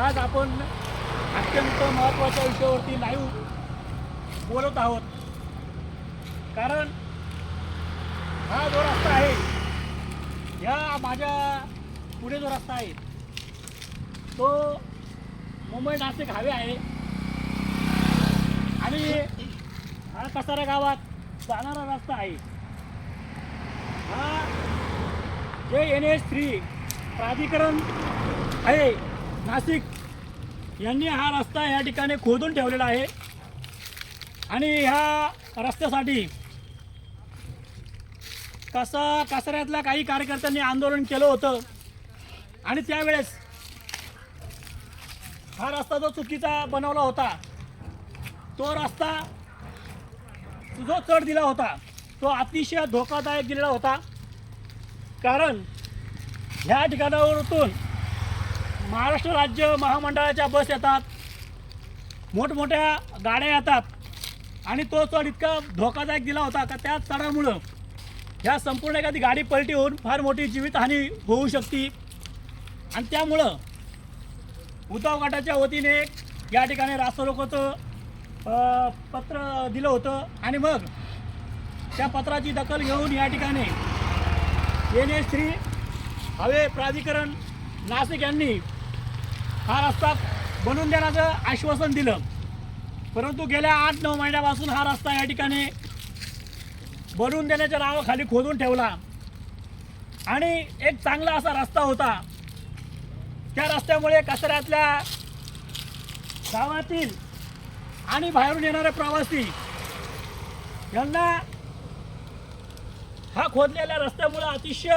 आज आपण अत्यंत महत्त्वाच्या विषयावरती लाईव्ह बोलत आहोत. कारण हा जो रस्ता आहे ह्या माझ्या पुढे जो रस्ता आहे तो मुंबई नाशिक हवे आहे. आणि हा कसारा गावात जाणारा रस्ता आहे. हा जे एन एच थ्री प्राधिकरण आहे नाशिक यांनी हा रस्ता या ठिकाणी खोदून ठेवलेला आहे. आणि ह्या रस्त्यासाठी कसा कसाऱ्यातल्या काही कार्यकर्त्यांनी आंदोलन केलं होतं आणि त्यावेळेस हा रस्ता जो चुकीचा बनवला होता तो रस्ता जो चढ दिला होता तो अतिशय धोकादायक दिलेला होता. कारण ह्या ठिकाणावरून महाराष्ट्र राज्य महामंडळाच्या बस येतात. मोठमोठ्या गाड्या येतात. आणि तो चढ इतका धोकादायक दिला होता का त्या चढामुळं ह्या संपूर्ण एखादी गाडी पलटी होऊन फार मोठी जीवितहानी होऊ शकते. आणि त्यामुळं उद्धव गटाच्या वतीने या ठिकाणी रास्तारोकोचं पत्र दिलं होतं. आणि मग त्या पत्राची दखल घेऊन या ठिकाणी एन एस थ्री हवे प्राधिकरण नाशिक यांनी हा रस्ता बनवून देण्याचं आश्वासन दिलं. परंतु गेल्या आठ नऊ महिन्यापासून हा रस्ता या ठिकाणी बनवून देण्याच्या नावाखाली खोदून ठेवला. आणि एक चांगला असा रस्ता होता. त्या रस्त्यामुळे कचऱ्यातल्या गावातील आणि बाहेरून येणारे प्रवासी यांना हा खोदलेल्या रस्त्यामुळे अतिशय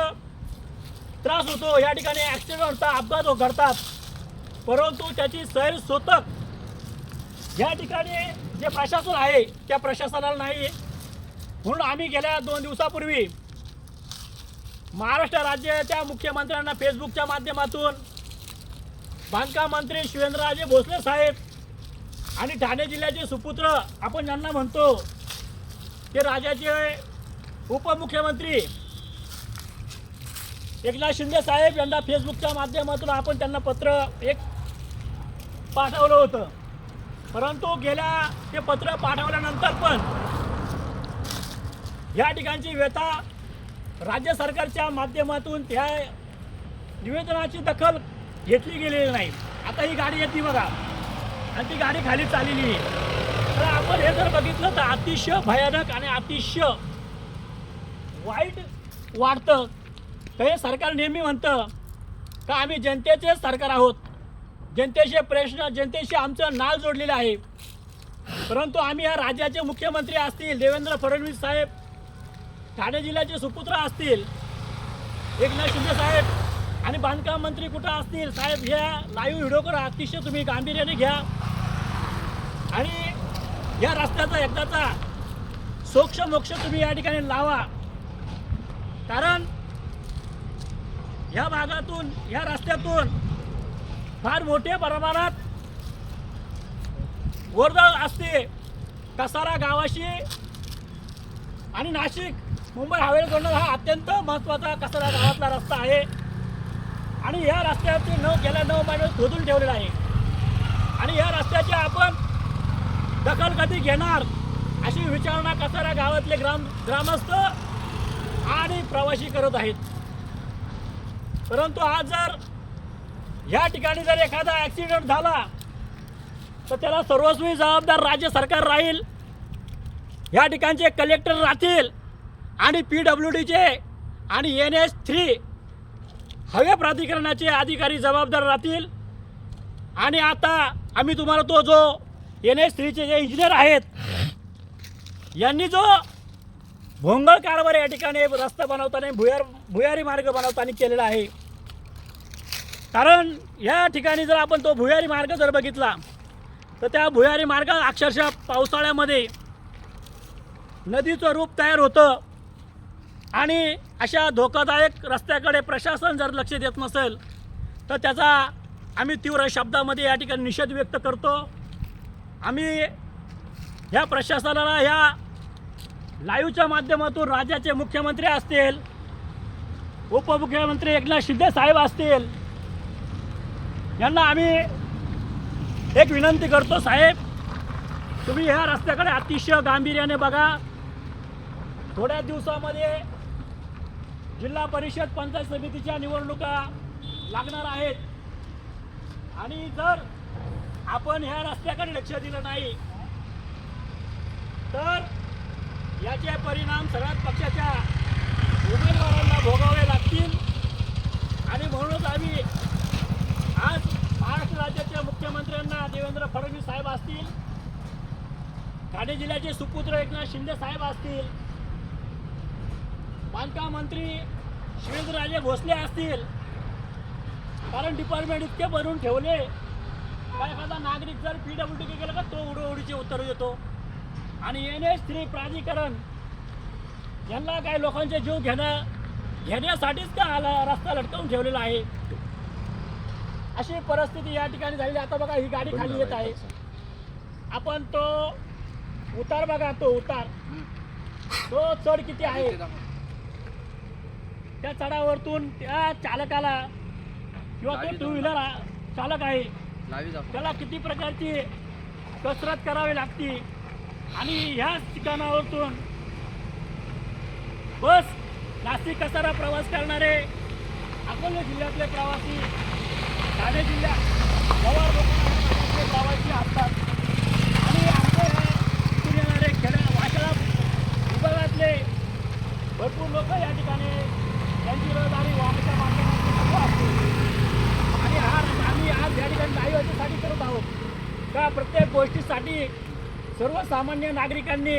त्रास होतो. या ठिकाणी ॲक्सिडेंट होतात अपघात हो- घडतात. परंतु त्याची सैरसोतक या ठिकाणी जे प्रशासन आहे त्या प्रशासनाला नाही. म्हणून आम्ही गेल्या दोन दिवसापूर्वी महाराष्ट्र राज्याच्या मुख्यमंत्र्यांना फेसबुकच्या माध्यमातून बांधकाम मंत्री शिवेंद्रराजे भोसले साहेब आणि ठाणे जिल्ह्याचे सुपुत्र आपण ज्यांना म्हणतो ते राज्याचे उपमुख्यमंत्री एकनाथ शिंदे साहेब यांना फेसबुकच्या माध्यमातून आपण त्यांना पत्र एक पाठवलं होतं. परंतु गेल्या ते पत्र पाठवल्यानंतर पण या ठिकाणची व्यथा राज्य सरकारच्या माध्यमातून त्या निवेदनाची दखल घेतली गेलेली नाही. आता ही गाडी येते बघा. आणि ती गाडी खाली चाललेली आहे. तर आपण हे जर बघितलं तर अतिशय भयानक आणि अतिशय वाईट वाढतं हे सरकार नेहमी म्हणतं का आम्ही जनतेचे सरकार आहोत. जनतेचे प्रश्न जनतेशी आमचं नाव जोडलेलं आहे. परंतु आम्ही या राज्याचे मुख्यमंत्री असतील देवेंद्र फडणवीस साहेब ठाणे जिल्ह्याचे सुपुत्र असतील एकनाथ शिंदे साहेब आणि बांधकाम मंत्री कुठं असतील साहेब ह्या लाईव्ह व्हिडिओ अतिशय तुम्ही गांभीर्याने घ्या. आणि या रस्त्याचा एकदाचा सोक्ष मोक्ष तुम्ही या ठिकाणी लावा. कारण ह्या भागातून या रस्त्यातून फार मोठ्या प्रमाणात वर्दळ असते. कसारा गावाशी आणि नाशिक मुंबई हवेल जोडणारा हा अत्यंत महत्त्वाचा कसारा गावातला रस्ता आहे. आणि या रस्त्यावरती नऊ गेल्या नऊ महिने खोदून ठेवलेला आहे. आणि या रस्त्याची आपण दखल कधी घेणार अशी विचारणा कसारा गावातले ग्राम ग्रामस्थ आणि प्रवासी करत आहेत. परंतु आज जर या ठिकाणी जर एखादा ॲक्सिडेंट झाला तर त्याला सर्वस्वी जबाबदार राज्य सरकार राहील या ठिकाणचे कलेक्टर राहतील आणि पी डब्ल्यू डीचे आणि एन एस थ्री हवे प्राधिकरणाचे अधिकारी जबाबदार राहतील. आणि आता आम्ही तुम्हाला तो जो एन एस थ्रीचे जे इंजिनियर आहेत यांनी जो भोंगळ कारभार या ठिकाणी रस्ता बनवताना भुयार भुयारी मार्ग बनवताना केलेला आहे कारण या ठिकाणी जर आपण तो भुयारी मार्ग जर बघितला तर त्या भुयारी मार्गात अक्षरशः पावसाळ्यामध्ये नदीचं रूप तयार होतं. आणि अशा धोकादायक रस्त्याकडे प्रशासन जर लक्ष देत नसेल तर त्याचा आम्ही तीव्र शब्दामध्ये या ठिकाणी निषेध व्यक्त करतो. आम्ही ह्या प्रशासनाला ह्या लाईव्हच्या माध्यमातून राज्याचे मुख्यमंत्री असतील उपमुख्यमंत्री एकनाथ शिंदे साहेब असतील यांना आम्ही एक विनंती करतो साहेब तुम्ही ह्या रस्त्याकडे अतिशय गांभीर्याने बघा. थोड्या दिवसामध्ये जिल्हा परिषद पंचायत समितीच्या निवडणुका लागणार आहेत. आणि जर आपण ह्या रस्त्याकडे लक्ष दिलं नाही तर याचे परिणाम सगळ्याच पक्षाच्या उमेदवारांना भोगावे लागतील. आणि म्हणूनच आम्ही राज्याच्या मुख्यमंत्र्यांना देवेंद्र फडणवीस साहेब असतील ठाणे जिल्ह्याचे सुपुत्र एकनाथ शिंदे साहेब असतील बांधकाम मंत्री शिवेंद्रराजे भोसले असतील कारण डिपार्टमेंट इतके भरून ठेवले का एखादा नागरिक जर पी डब्ल्यू डी गेला का तो उडोउडीचे उत्तर देतो. आणि एन एच थ्री प्राधिकरण यांना काय लोकांचे जीव घेणं घेण्यासाठीच का आला रस्ता लटकवून ठेवलेला आहे? अशी परिस्थिती या ठिकाणी आहे. आता बघा ही गाडी खाली येत आहे. आपण तो उतार बघा तो उतार. तो चढ किती आहे? त्या चढावरतून त्या चालकाला किंवा तो टू व्हीलर चालक आहे त्याला किती प्रकारची कसरत करावी लागते? आणि ह्याच ठिकाणावरतून बस नाशिक कसारा प्रवास करणारे अकोला जिल्ह्यातले प्रवासी ठाणे जिल्ह्यात पवार लोकांना प्रवासी असतात. आणि आमच्या ह्या इथून येणारे खेड्या वाशा विभागातले भरपूर लोक या ठिकाणी त्यांची रहदारी वाहनाच्या माध्यमातून सुरू असते. आणि हा आम्ही आज या ठिकाणी लाईव्ह याच्यासाठी करत आहोत. का प्रत्येक गोष्टीसाठी सर्वसामान्य नागरिकांनी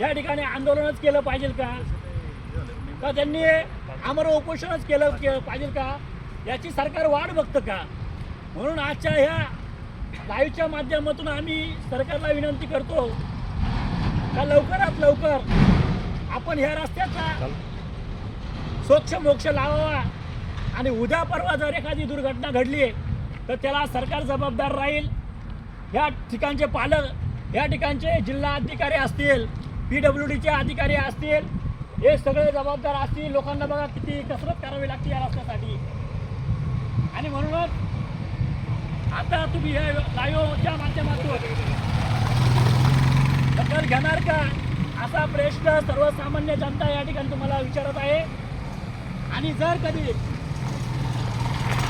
या ठिकाणी आंदोलनच केलं पाहिजे का? का त्यांनी आमर उपोषणच केलं पाहिजे का? याची सरकार वाट बघतं का? म्हणून आजच्या ह्या लाईव्हच्या माध्यमातून आम्ही सरकारला विनंती करतो का लवकरात लवकर आपण ह्या रस्त्याचा स्वच्छ मोक्ष लावावा आणि उद्या परवा जर एखादी दुर्घटना घडली तर त्याला सरकार जबाबदार राहील. या ठिकाणचे पालक या ठिकाणचे जिल्हा अधिकारी असतील पी डब्ल्यू डीचे अधिकारी असतील हे सगळे जबाबदार असतील. लोकांना बघा किती कसरत करावी लागते या रस्त्यासाठी. आणि म्हणूनच आता तुम्ही या लाईव्हच्या माध्यमातून दखल घेणार का? असा प्रश्न सर्वसामान्य जनता या ठिकाणी तुम्हाला विचारत आहे. आणि जर कधी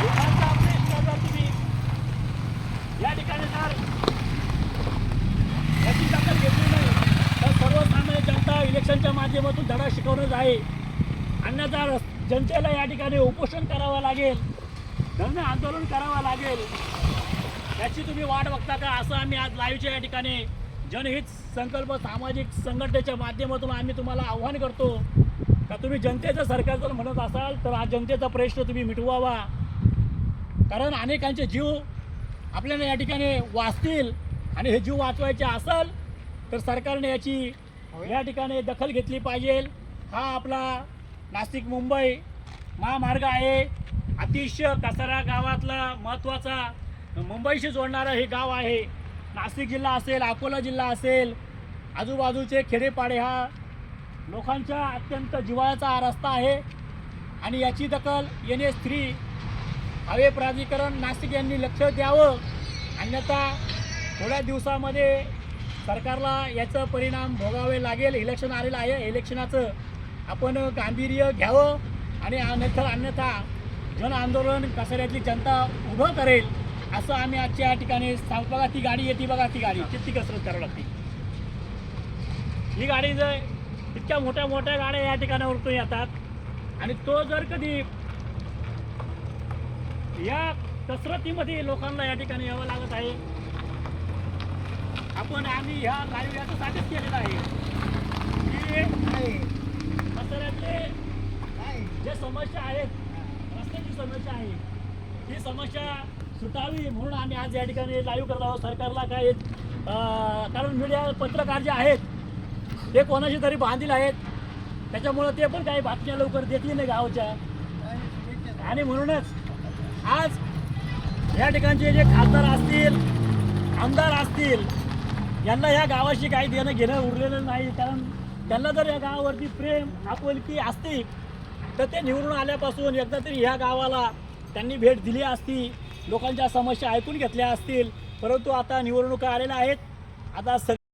लोकांचा प्रश्न जर तुम्ही या ठिकाणी जर याची दखल घेतली नाही तर सर्वसामान्य जनता इलेक्शनच्या माध्यमातून धडा शिकवणंच आहे. अन्यथा जनतेला या ठिकाणी उपोषण करावं लागेल. धरणं आंदोलन करावं लागेल. याची तुम्ही वाट बघता का? असं आम्ही आज लाईव्हच्या या ठिकाणी जनहित संकल्प सामाजिक संघटनेच्या माध्यमातून आम्ही तुम्हाला आव्हान करतो. का तुम्ही जनतेचं सरकार जर म्हणत असाल तर हा जनतेचा प्रश्न तुम्ही मिटवावा. कारण अनेकांचे जीव आपल्याला या ठिकाणी वाचतील आणि हे जीव वाचवायचे असेल तर सरकारने याची या ठिकाणी दखल घेतली पाहिजे. हा आपला नाशिक मुंबई महामार्ग आहे. अतिशय कसारा गावातला महत्त्वाचा मुंबईशी जोडणारं हे गाव आहे. नाशिक जिल्हा असेल अकोला जिल्हा असेल आजूबाजूचे खेडेपाडे हा लोकांच्या अत्यंत जिवाळ्याचा हा रस्ता आहे. आणि याची दखल एन एस थ्री हवे प्राधिकरण नाशिक यांनी लक्ष द्यावं. अन्यथा थोड्या दिवसामध्ये सरकारला याचं परिणाम भोगावे लागेल. इलेक्शन आलेलं आहे. इलेक्शनाचं आपण गांभीर्य घ्यावं. आणि अन्यथा अन्यथा जन आंदोलन कसाऱ्यातली जनता उभं करेल असं आम्ही आजच्या या ठिकाणी सांग. बघा ती गाडी येते बघा ती गाडी. किती कसरत करावी लागते. ही गाडी जर इतक्या मोठ्या मोठ्या गाड्या या ठिकाणावरतून येतात आणि तो जर कधी या कसरतीमध्ये लोकांना या ठिकाणी यावं लागत आहे आपण आम्ही ह्या लाईव्ह याच्यासाठीच केलेलं आहे. की कचऱ्यातले जे समस्या आहेत समस्या आहे. ही समस्या सुटावी म्हणून आम्ही आज या ठिकाणी लाईव्ह करत आहोत. सरकारला काय कारण मीडिया पत्रकार जे आहेत ते कोणाशी तरी बांधील आहेत. त्याच्यामुळं ते पण काही बातम्या लवकर देतील नाही गावच्या. आणि म्हणूनच आज या ठिकाणचे जे खासदार असतील आमदार असतील यांना ह्या गावाशी काही देणं घेणं उरलेलं नाही. कारण त्यांना जर या गावावरती प्रेम आपुलकी असती तर ते निवडून आल्यापासून एकदा तरी ह्या गावाला त्यांनी भेट दिली असती. लोकांच्या समस्या ऐकून घेतल्या असतील. परंतु आता निवडणुका आलेल्या आहेत. आता सग